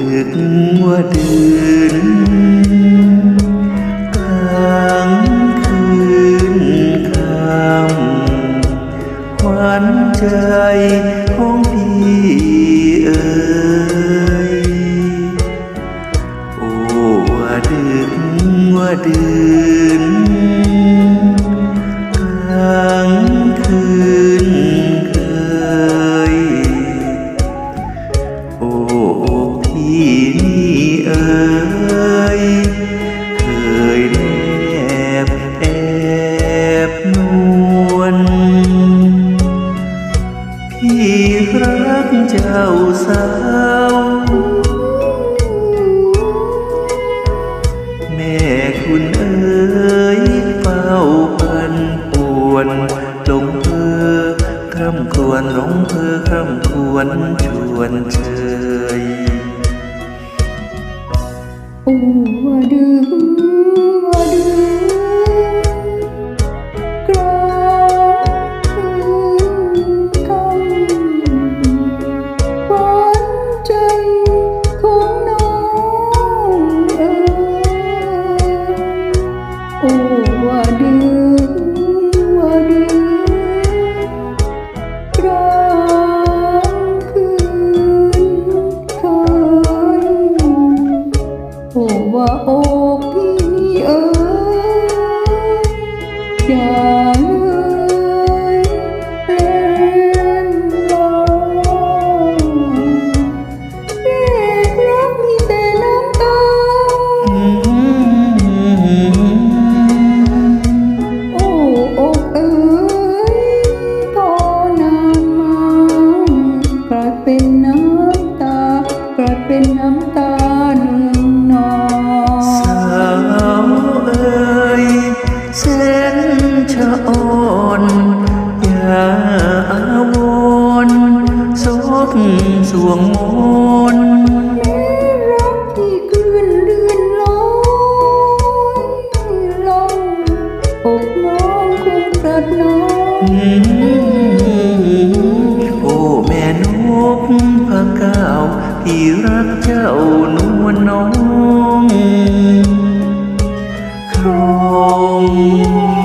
ดึกว่าดื่นกลางคืนคำขวัญใจ รักเจ้าสาว แม่คุณเอ๋ยเฝ้าพันป่วนลงเพอคร่ำครวญลงเพอคร่ำครวญชวนเชยโอ้ว่าด อ้ว่าโอ้พี่เอ๋ยอย่าเลยเล่นลอยเรียกรักมีแต่น้ำตาโอ้อกเอ๋ยพอนานมากลายเป็นน้ำตากลายเป็นน้ำตา แสนชะอ่อนอย่าอาวรณ์ซบสวงมนแม้รักที่คลื่นเลื่อนลอยลงอกน้องคงกระน้องโอ้แม่นกพะก้าวพี่รักเจ้านวลน้อง รอง